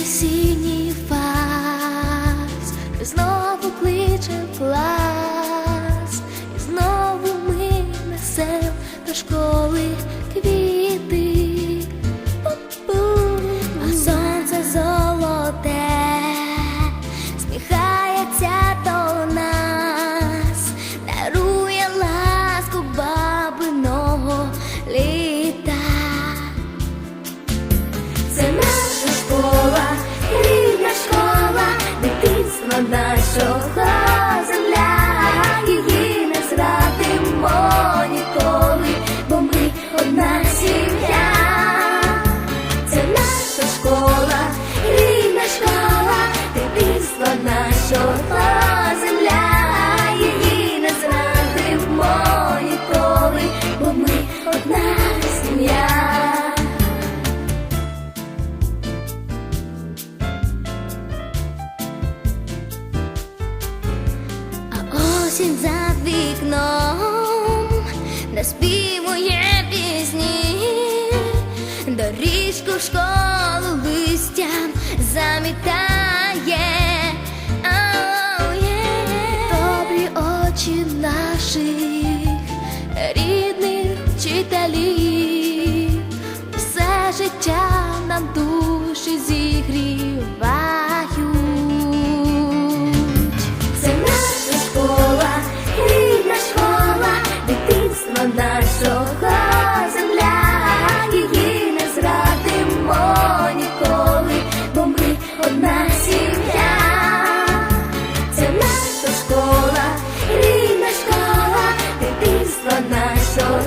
decir. so Осінь за вікном наспівує пісні, доріжку в школу листям замітає, oh, yeah. добрі очі наших рідних вчителів, все життя нам душі зігрів. show.